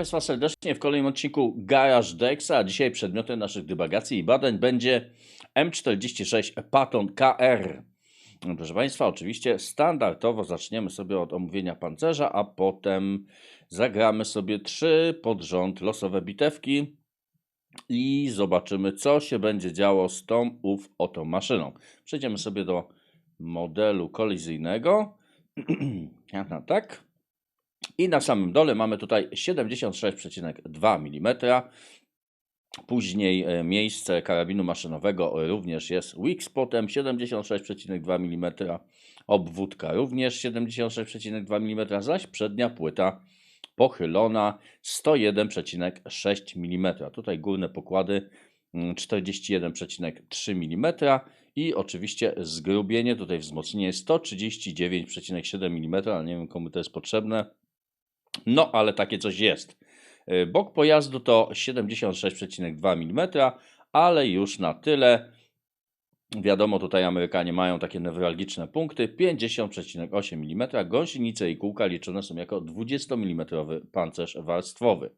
Państwa serdecznie w kolejnym odcinku Garage Dexa. Dzisiaj przedmiotem naszych dywagacji i badań będzie M46 Patton KR. Proszę Państwa, oczywiście standardowo zaczniemy sobie od omówienia pancerza, a potem zagramy sobie trzy pod rząd losowe bitewki i zobaczymy, co się będzie działo z tą ów oto maszyną. Przejdziemy sobie do modelu kolizyjnego. Ja tak. I na samym dole mamy tutaj 76,2 mm. Później e, miejsce karabinu maszynowego również jest Wick spotem 76,2 mm. Obwódka również 76,2 mm, zaś przednia płyta pochylona 101,6 mm. Tutaj górne pokłady 41,3 mm i oczywiście zgrubienie, tutaj wzmocnienie 139,7 mm, ale nie wiem komu to jest potrzebne. No, ale takie coś jest. Y, bok pojazdu to 76,2 mm, ale już na tyle. Wiadomo, tutaj Amerykanie mają takie newralgiczne punkty. 50,8 mm. Gąsienice i kółka liczone są jako 20 mm pancerz warstwowy.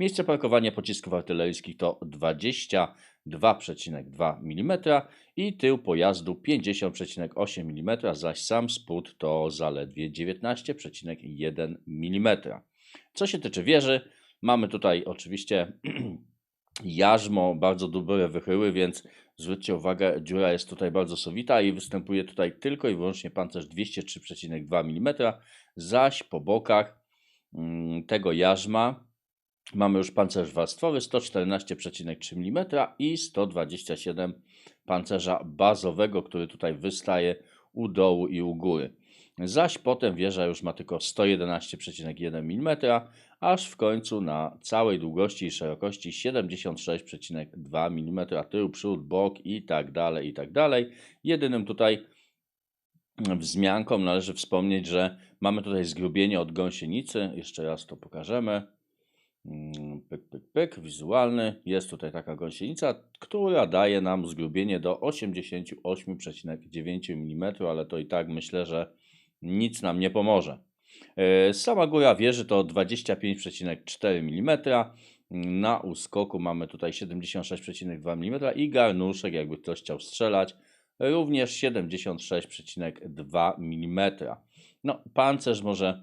Miejsce parkowania pocisków artyleryjskich to 22,2 mm i tył pojazdu 50,8 mm, zaś sam spód to zaledwie 19,1 mm. Co się tyczy wieży, mamy tutaj oczywiście jarzmo, bardzo dobre wychyły, więc zwróćcie uwagę, dziura jest tutaj bardzo sowita i występuje tutaj tylko i wyłącznie pancerz 203,2 mm, zaś po bokach mm, tego jarzma Mamy już pancerz warstwowy 114,3 mm i 127 pancerza bazowego, który tutaj wystaje u dołu i u góry. Zaś potem wieża już ma tylko 111,1 mm, aż w końcu na całej długości i szerokości 76,2 mm, tył, przód, bok i tak dalej, i tak dalej. Jedynym tutaj wzmianką należy wspomnieć, że mamy tutaj zgrubienie od gąsienicy. Jeszcze raz to pokażemy pyk, pyk, pyk, wizualny. Jest tutaj taka gąsienica, która daje nam zgrubienie do 88,9 mm, ale to i tak myślę, że nic nam nie pomoże. E, sama góra wieży to 25,4 mm. Na uskoku mamy tutaj 76,2 mm i garnuszek, jakby ktoś chciał strzelać, również 76,2 mm. No, pancerz może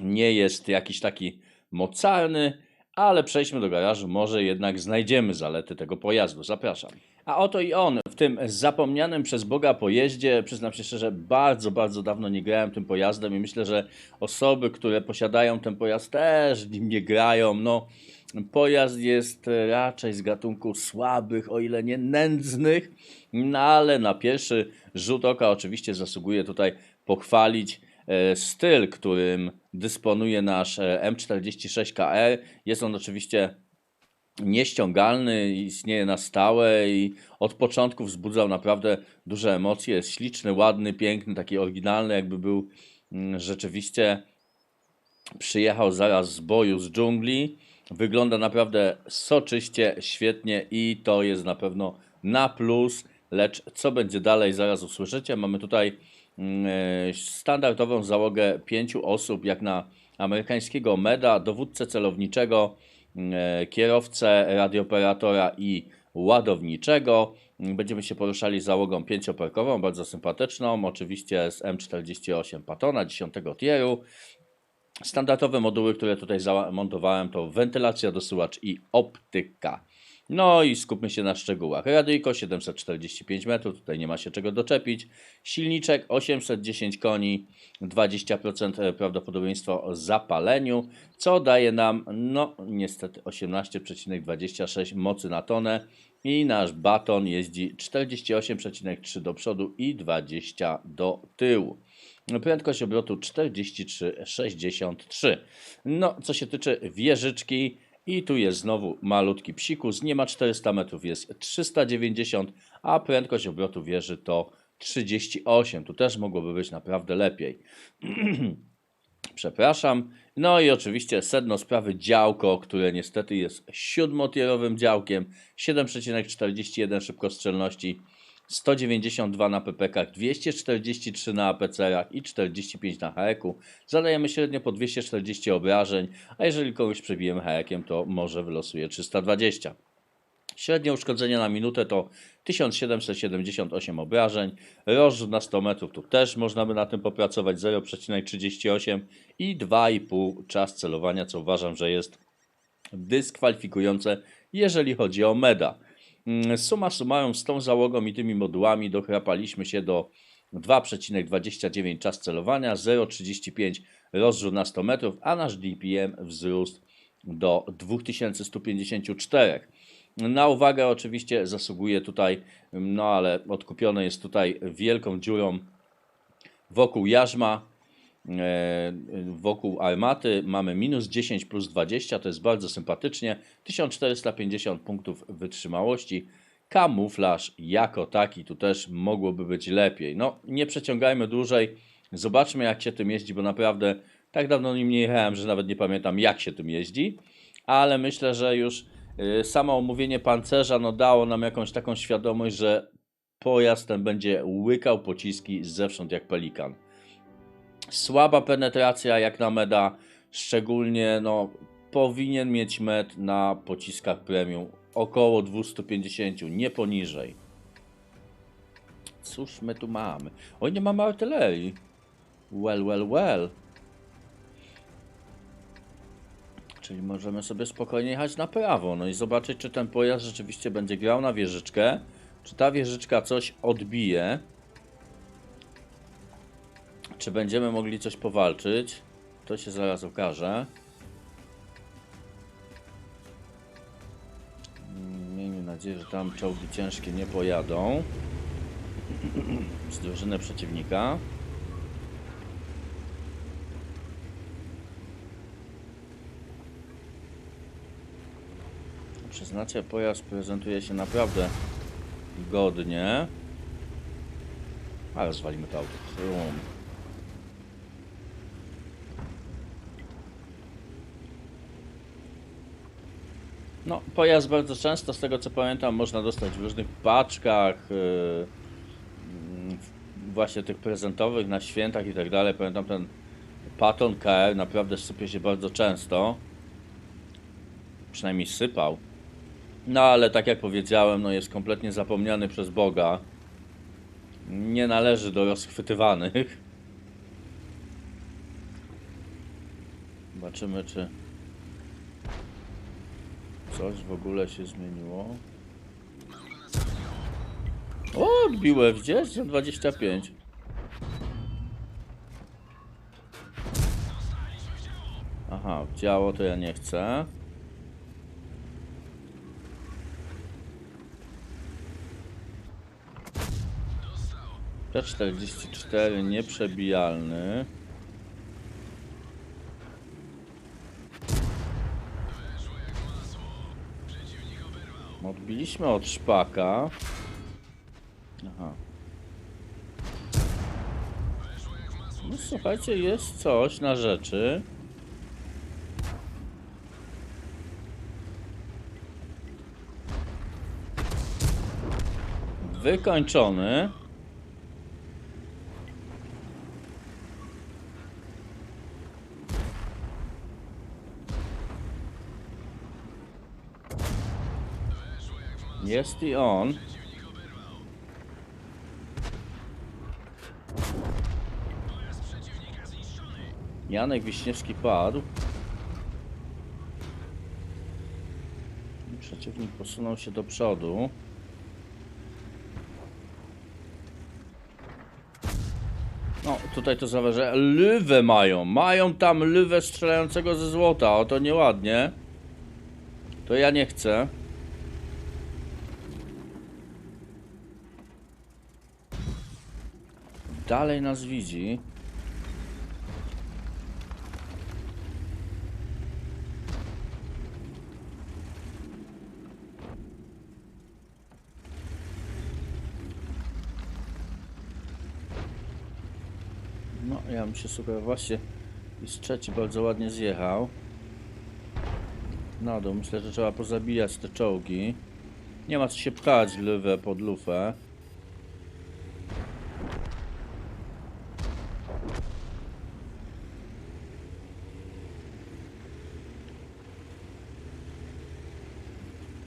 nie jest jakiś taki mocarny, ale przejdźmy do garażu, może jednak znajdziemy zalety tego pojazdu. Zapraszam. A oto i on, w tym zapomnianym przez Boga pojeździe, przyznam się szczerze, bardzo, bardzo dawno nie grałem tym pojazdem i myślę, że osoby, które posiadają ten pojazd też nim nie grają. No, pojazd jest raczej z gatunku słabych, o ile nie nędznych, no ale na pierwszy rzut oka oczywiście zasługuje tutaj pochwalić styl, którym dysponuje nasz e, M46KR. Jest on oczywiście nieściągalny, istnieje na stałe i od początku wzbudzał naprawdę duże emocje. Jest śliczny, ładny, piękny, taki oryginalny, jakby był mm, rzeczywiście przyjechał zaraz z boju z dżungli. Wygląda naprawdę soczyście, świetnie i to jest na pewno na plus. Lecz co będzie dalej, zaraz usłyszycie. Mamy tutaj e, standardową załogę pięciu osób, jak na amerykańskiego MEDA, dowódcę celowniczego, mm, e, kierowcę, radioperatora i ładowniczego. Mm, będziemy się poruszali załogą pięcioperkową, bardzo sympatyczną, oczywiście z M48 Patona 10 tieru. Standardowe moduły, które tutaj zamontowałem to wentylacja, dosyłacz i optyka. No i skupmy się na szczegółach. Radyjko 745 metrów, tutaj nie ma się czego doczepić. Silniczek 810 koni, 20% prawdopodobieństwo zapaleniu, co daje nam, no niestety 18,26 mocy na tonę. I nasz baton jeździ 48,3 do przodu i 20 do tyłu. Prędkość obrotu 43,63. No, co się tyczy wieżyczki, i tu jest znowu malutki psikus, nie ma 400 metrów, jest 390, a prędkość obrotu wieży to 38. Tu też mogłoby być naprawdę lepiej. Przepraszam. No i oczywiście sedno sprawy działko, które niestety jest siódmotierowym działkiem, 7,41 szybkostrzelności, 192 na PPK, 243 na APCR i 45 na HEK-u. Zadajemy średnio po 240 obrażeń, a jeżeli kogoś przebijemy HEK-iem, to może wylosuje 320. Średnie uszkodzenie na minutę to 1778 obrażeń. Rozrzut na 100 metrów tu też można by na tym popracować 0,38 i 2,5 czas celowania, co uważam, że jest dyskwalifikujące, jeżeli chodzi o meda. Mm, Suma summarum z tą załogą i tymi modułami dochrapaliśmy się do 2,29 czas celowania, 0,35 rozrzut na 100 metrów, a nasz DPM wzrósł do 2154. Na uwagę oczywiście zasługuje tutaj, no ale odkupione jest tutaj wielką dziurą wokół jarzma, wokół armaty mamy minus 10 plus 20, to jest bardzo sympatycznie, 1450 punktów wytrzymałości. Kamuflaż jako taki, tu też mogłoby być lepiej. No, nie przeciągajmy dłużej, zobaczmy jak się tym jeździ, bo naprawdę tak dawno nim nie jechałem, że nawet nie pamiętam jak się tym jeździ, ale myślę, że już y, samo omówienie pancerza no, dało nam jakąś taką świadomość, że pojazd ten będzie łykał pociski zewsząd jak pelikan. Słaba penetracja jak na meda, szczególnie no, powinien mieć med na pociskach premium około 250, nie poniżej. Cóż my tu mamy? Oj, nie mamy artylerii. Well, well, well. Czyli możemy sobie spokojnie jechać na prawo, no i zobaczyć, czy ten pojazd rzeczywiście będzie grał na wieżyczkę, czy ta wieżyczka coś odbije, czy będziemy mogli coś powalczyć, to się zaraz okaże. Mm, Miejmy nadzieję, że tam czołgi ciężkie nie pojadą z drużyny przeciwnika. Przyznacie, pojazd prezentuje się naprawdę godnie. Ale zwalimy to auto. No, pojazd bardzo często, z tego co pamiętam, można dostać w różnych paczkach, w- właśnie tych prezentowych na świętach i tak dalej. Pamiętam ten Patton KR naprawdę sypie się bardzo często. Przynajmniej sypał. No ale tak jak powiedziałem, no jest kompletnie zapomniany przez Boga. Nie należy do rozchwytywanych. Zobaczymy, czy coś w ogóle się zmieniło. O, odbiłem gdzieś za 25. Aha, działo to ja nie chcę. P44 nieprzebijalny. Odbiliśmy od szpaka. Aha. No słuchajcie, jest coś na rzeczy. Wykończony. Jest i on. Janek Wiśniewski padł. Przeciwnik posunął się do przodu. No, tutaj to zależy. Lywę mają. Mają tam lywę strzelającego ze złota. O, to nieładnie. To ja nie chcę. Dalej nas widzi. No, ja bym się super właśnie i z trzeci bardzo ładnie zjechał. Na dół, myślę, że trzeba pozabijać te czołgi. Nie ma co się pchać lewę pod lufę.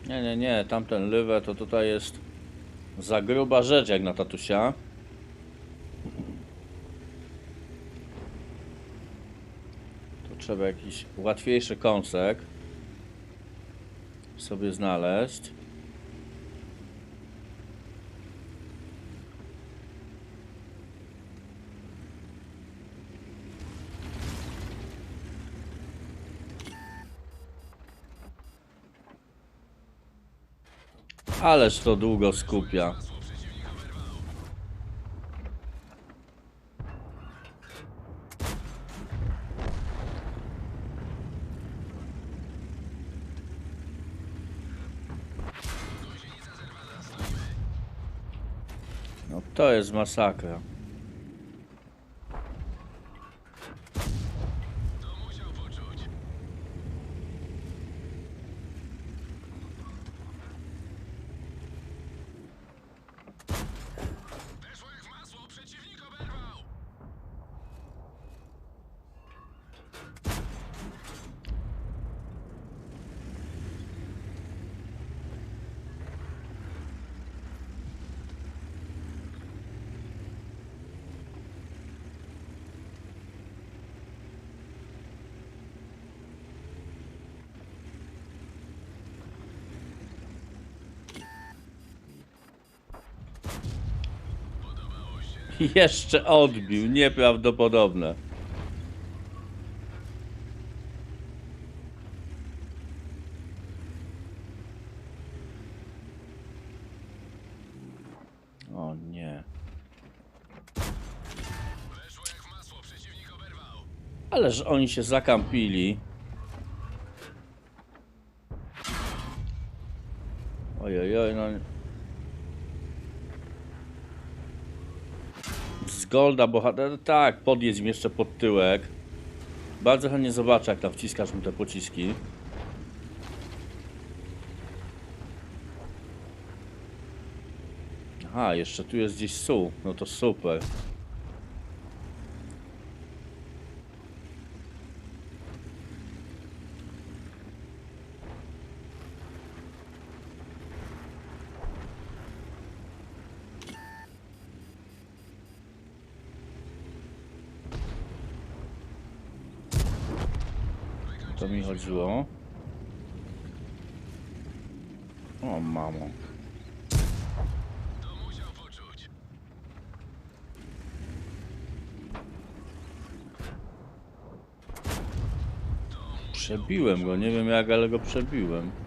Nie, nie, nie, tamten lywę to tutaj jest za gruba rzecz jak na tatusia. Tu trzeba jakiś łatwiejszy kąsek sobie znaleźć. Ależ to długo skupia. No to jest masakra. Jeszcze odbił, nieprawdopodobne. O nie. Ależ oni się zakampili. Ojej, oj, no. Z Golda bohater. Tak, podjedź mi jeszcze pod tyłek. Bardzo chętnie zobaczę, jak tam wciskasz mu te pociski. Aha, jeszcze tu jest gdzieś Su. No to super. To mi chodziło. O, mamo. Przebiłem go, nie wiem jak, ale go przebiłem.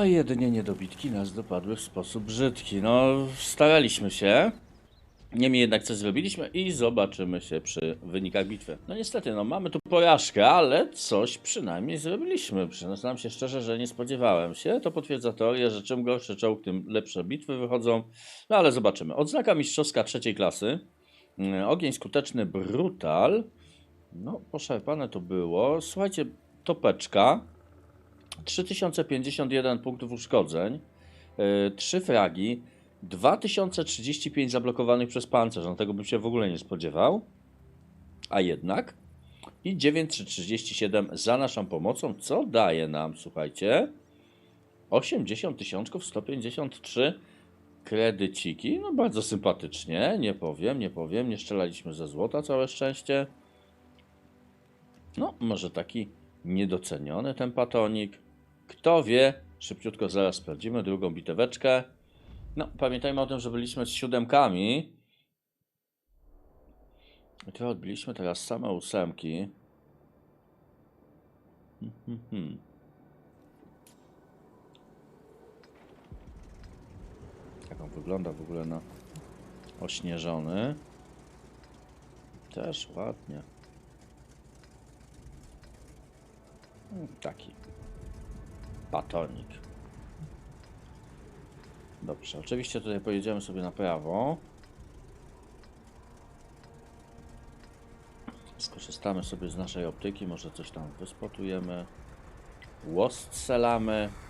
A jedynie niedobitki nas dopadły w sposób brzydki. No, staraliśmy się. Niemniej jednak coś zrobiliśmy i zobaczymy się przy wynikach bitwy. No niestety, no mamy tu porażkę, ale coś przynajmniej zrobiliśmy. Przyznam się szczerze, że nie spodziewałem się. To potwierdza teorię, że czym gorszy czołg, tym lepsze bitwy wychodzą. No ale zobaczymy. Odznaka mistrzowska trzeciej klasy. Mm, Ogień skuteczny brutal. No, poszarpane to było. Słuchajcie, topeczka. 3051 punktów uszkodzeń, 3 fragi, 2035 zablokowanych przez pancerz, no tego bym się w ogóle nie spodziewał, a jednak i 937 za naszą pomocą, co daje nam, słuchajcie, 80 tysiączków 153 kredyciki, no bardzo sympatycznie, nie powiem, nie powiem, nie strzelaliśmy ze złota, całe szczęście. No, może taki niedoceniony ten patonik. Kto wie, szybciutko zaraz sprawdzimy drugą biteweczkę. No, pamiętajmy o tym, że byliśmy z siódemkami. I tu odbiliśmy teraz same ósemki. Hmm, hmm, hmm. Jak on wygląda w ogóle na ośnieżony. Też ładnie. Mm, Taki batonik. Dobrze, oczywiście tutaj pojedziemy sobie na prawo. Skorzystamy sobie z naszej optyki, może coś tam wyspotujemy. Łoscelamy. Ach.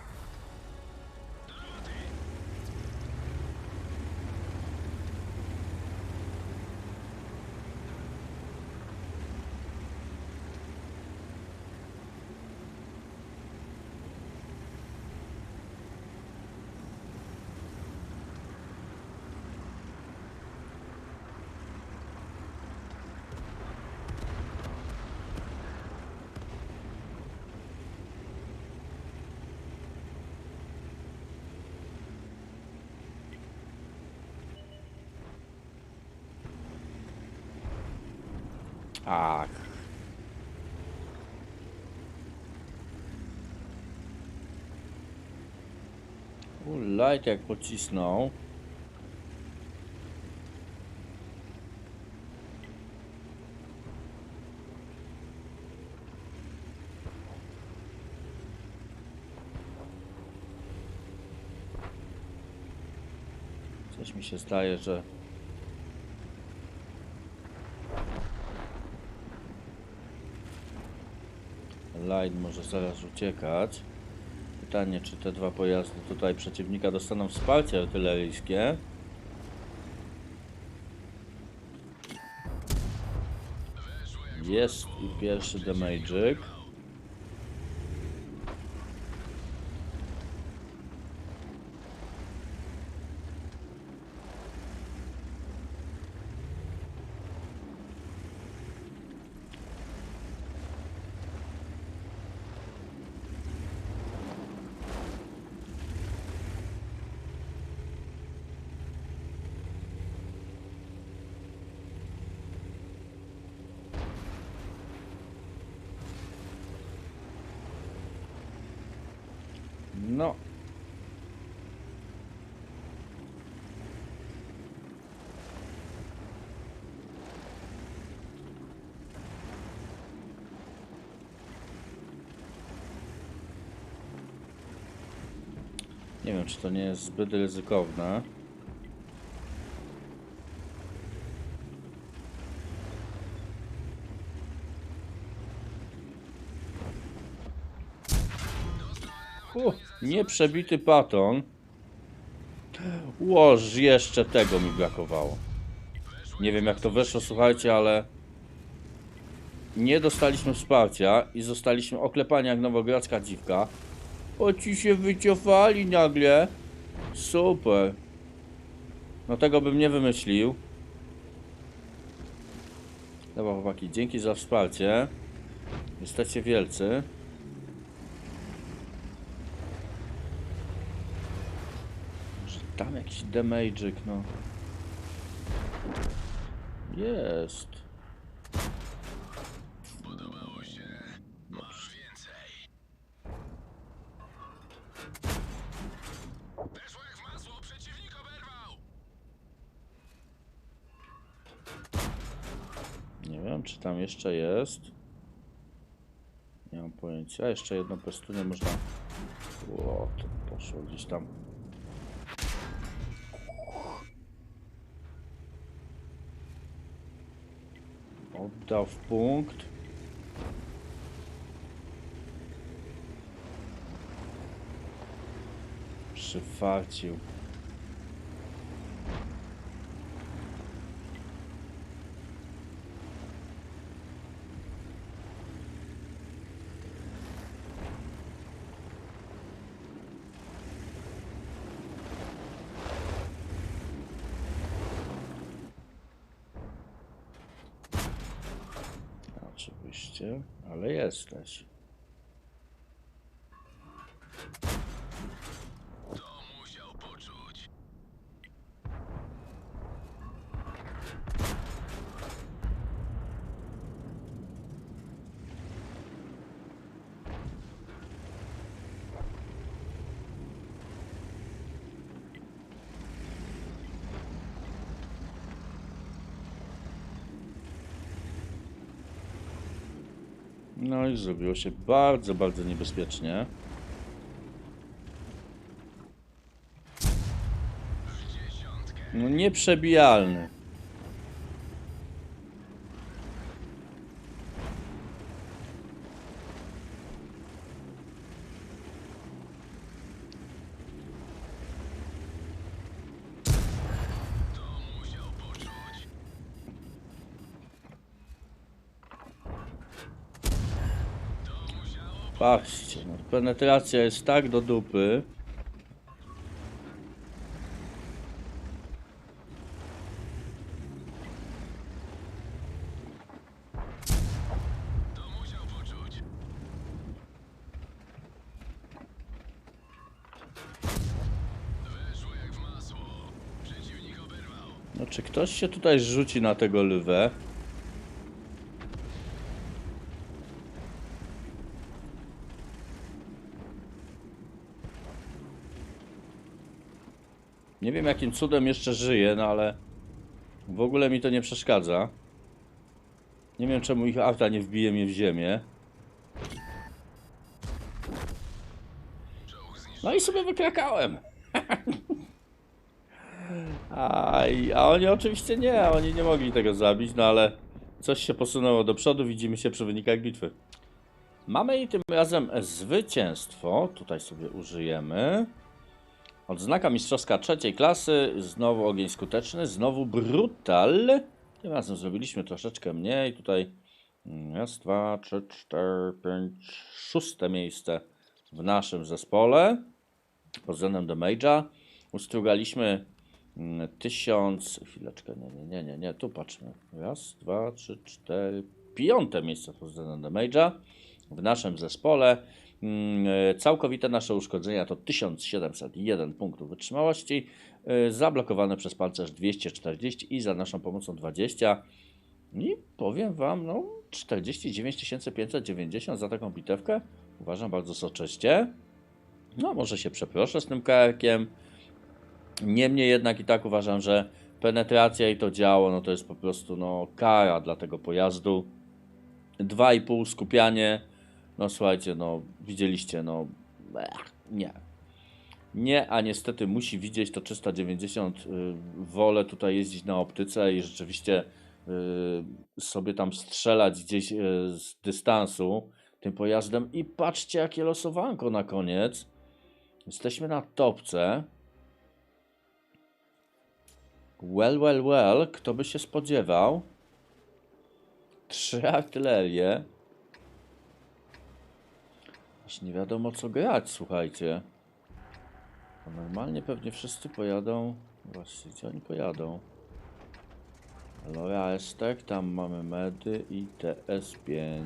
U, light jak pocisnął. Coś mi się zdaje, że Light może zaraz uciekać. Pytanie, czy te dwa pojazdy tutaj przeciwnika dostaną wsparcie artyleryjskie. Jest i pierwszy damage'yk. No. Nie wiem, czy to nie jest zbyt ryzykowne. U, nieprzebity paton. Łoż, jeszcze tego mi brakowało. Nie wiem jak to weszło, słuchajcie, ale nie dostaliśmy wsparcia i zostaliśmy oklepani jak nowogrodzka dziwka. O, ci się wyciofali nagle. Super. No tego bym nie wymyślił. Dobra chłopaki, dzięki za wsparcie. Jesteście wielcy. Może tam jakiś damage'yk, no. Jest. Tam jeszcze jest. Nie mam pojęcia. Jeszcze jedno pestunie można... O, to poszło gdzieś tam. Oddał w punkt. Przyfarcił. Oczywiście, ale jesteś. No i zrobiło się bardzo, bardzo niebezpiecznie. No nieprzebijalny. To musiał poczuć. To musiało Patrzcie, no, penetracja jest tak do dupy. No czy ktoś się tutaj rzuci na tego lwę? Jakim cudem jeszcze żyje, no ale w ogóle mi to nie przeszkadza. Nie wiem czemu ich auta nie wbije mnie w ziemię. No i sobie wykrakałem. a, i- a oni oczywiście nie, oni nie mogli tego zabić, no ale coś się posunęło do przodu, widzimy się przy wynikach bitwy. Mamy i tym razem zwycięstwo, tutaj sobie użyjemy. Odznaka mistrzowska trzeciej klasy, znowu ogień skuteczny, znowu brutal. Tym razem zrobiliśmy troszeczkę mniej, tutaj mm, raz, dwa, trzy, cztery, pięć, szóste miejsce w naszym zespole pod względem damage'a. Ustrugaliśmy mm, tysiąc. Chwileczkę, nie, nie, nie, nie, nie, tu patrzmy. Raz, dwa, trzy, cztery, piąte miejsce pod względem damage'a w naszym zespole. Mm, e, Całkowite nasze uszkodzenia to 1701 punktów wytrzymałości, e, zablokowane przez pancerz 240 i za naszą pomocą 20. I powiem Wam, no 49 590 za taką bitewkę. Uważam bardzo soczyście. No, może się przeproszę z tym karkiem. Niemniej jednak i tak uważam, że penetracja i to działo, no to jest po prostu no, kara dla tego pojazdu. 2,5 skupianie. No słuchajcie, no widzieliście, no nie. Nie, a niestety musi widzieć to 390. y, Wolę tutaj jeździć na optyce i rzeczywiście y, sobie tam strzelać gdzieś y, z dystansu tym pojazdem. I patrzcie, jakie losowanko na koniec. Jesteśmy na topce. Well, well, well. Kto by się spodziewał? Trzy artylerie. Aż nie wiadomo co grać, słuchajcie. A normalnie pewnie wszyscy pojadą. Właśnie, gdzie oni pojadą? Lora Estek, tam mamy medy i TS5.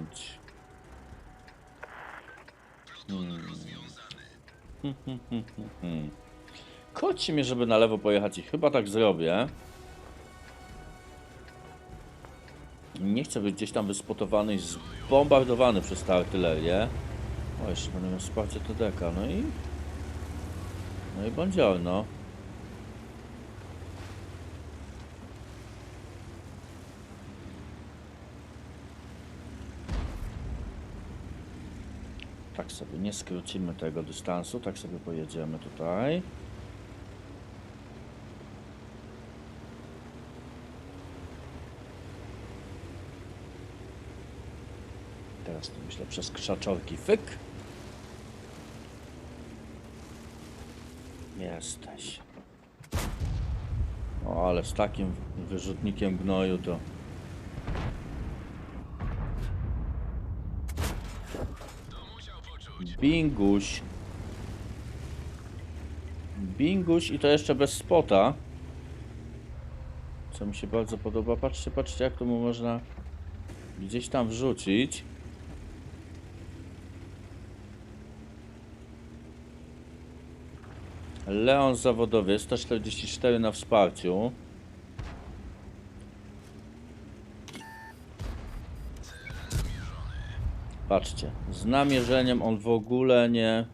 Hmm. Koci mnie, żeby na lewo pojechać i chyba tak zrobię. Nie chcę być gdzieś tam wyspotowany i zbombardowany przez tę artylerię. O, jeszcze będę miał wsparcie TDK, no i... No i buongiorno. Tak sobie nie skrócimy tego dystansu, tak sobie pojedziemy tutaj. Teraz to myślę przez krzaczorki fyk. Jesteś. O, ale z takim wyrzutnikiem gnoju to... Binguś. Binguś i to jeszcze bez spota. Co mi się bardzo podoba. Patrzcie, patrzcie jak to mu można gdzieś tam wrzucić. Leon zawodowy, 144 na wsparciu. Patrzcie, z namierzeniem on w ogóle nie.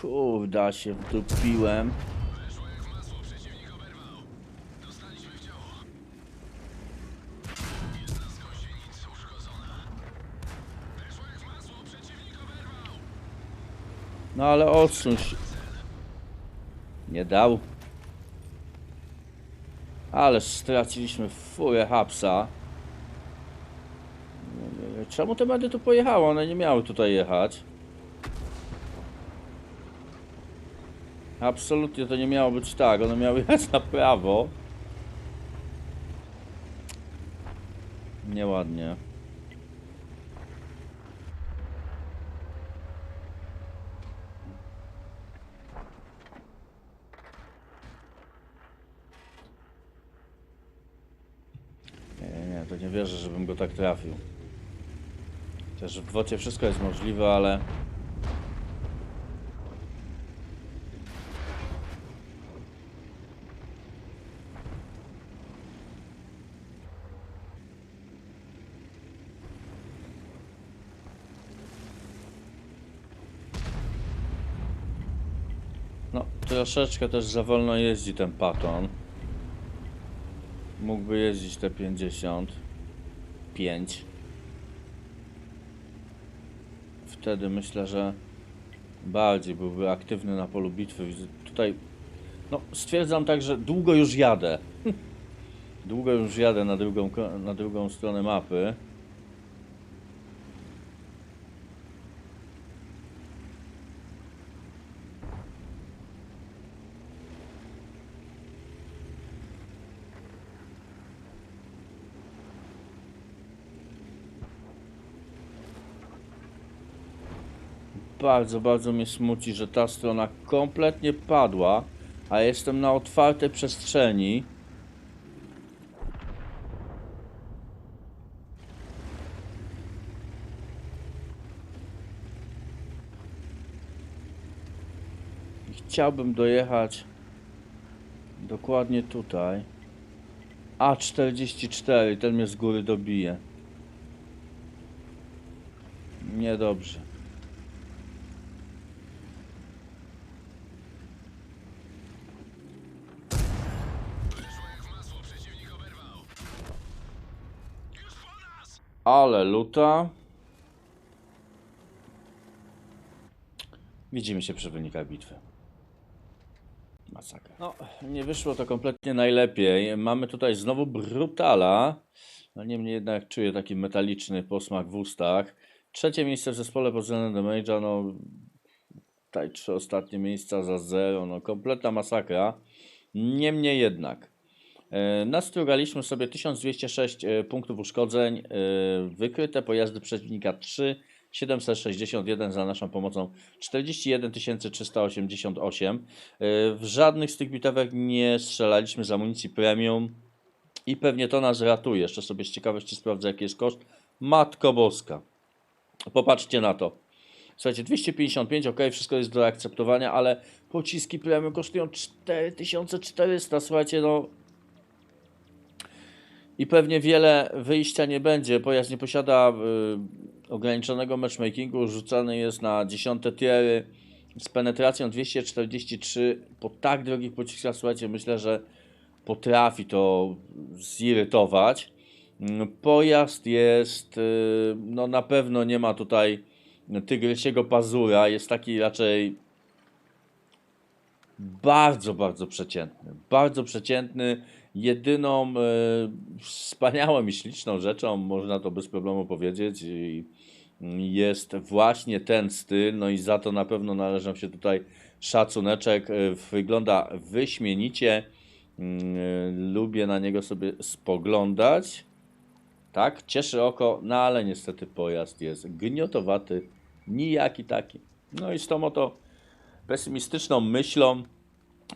Kurde, się wdupiłem. Weszło jak w masło, przeciwnik oberwał. Dostaliśmy w ciało. Jedna z gąsienic uszkodzona. Weszło jak w masło, przeciwnik oberwał. No ale odsuń się. Nie dał. Ale straciliśmy furę hapsa. Czemu te medy tu pojechały? One nie miały tutaj jechać. Absolutnie to nie miało być tak. One miały jechać na prawo. Nieładnie. Też w wocie wszystko jest możliwe, ale... No, troszeczkę też za wolno jeździ ten paton. Mógłby jeździć te 50. 5. Wtedy myślę, że bardziej byłby aktywny na polu bitwy. Tutaj, no, stwierdzam tak, że długo już jadę. Długo już jadę na drugą, na drugą stronę mapy. Bardzo, bardzo mnie smuci, że ta strona kompletnie padła, a jestem na otwartej przestrzeni. I Chciałbym dojechać dokładnie tutaj. A44, ten mnie z góry dobije. Niedobrze. Weszło jak w masło, przeciwnik oberwał. Już po nas! Ale luta. Widzimy się przy wynikach bitwy. Masakra. No, nie wyszło to kompletnie najlepiej. Mamy tutaj znowu Brutala. No niemniej jednak czuję taki metaliczny posmak w ustach. Trzecie miejsce w zespole pod względem damage'a, no tutaj trzy ostatnie miejsca za zero, no kompletna masakra. Niemniej jednak Nastrugaliśmy sobie 1206 e, punktów uszkodzeń, e, wykryte pojazdy przeciwnika 3, 761 za naszą pomocą 41 388. E, W żadnych z tych bitewek nie strzelaliśmy z amunicji premium i pewnie to nas ratuje. Jeszcze sobie z ciekawości sprawdzę jaki jest koszt. Matko Boska. Popatrzcie na to. Słuchajcie, 255, ok, wszystko jest do akceptowania, ale pociski premium kosztują 4400. Słuchajcie, no i pewnie wiele wyjścia nie będzie. Pojazd nie posiada y, ograniczonego matchmakingu, rzucany jest na 10 tiery z penetracją 243 po tak drogich pociskach. Słuchajcie, myślę, że potrafi to zirytować. Mm, Pojazd jest, y, no na pewno nie ma tutaj tygrysiego pazura, jest taki raczej bardzo, bardzo przeciętny. Bardzo przeciętny. Jedyną e, wspaniałą i śliczną rzeczą, można to bez problemu powiedzieć, i jest właśnie ten styl. No i za to na pewno należą się tutaj szacuneczek. E, Wygląda wyśmienicie. Mm, e, Lubię na niego sobie spoglądać. Tak, cieszy oko, no ale niestety pojazd jest gniotowaty, nijaki taki. No i z tą oto pesymistyczną myślą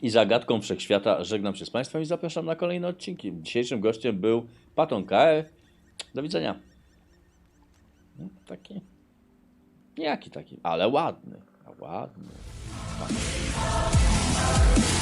i zagadką wszechświata żegnam się z Państwem i zapraszam na kolejne odcinki. Dzisiejszym gościem był Paton KR. Do widzenia. No, Taki. Niejaki taki, ale ładny. Ładny. Fajny.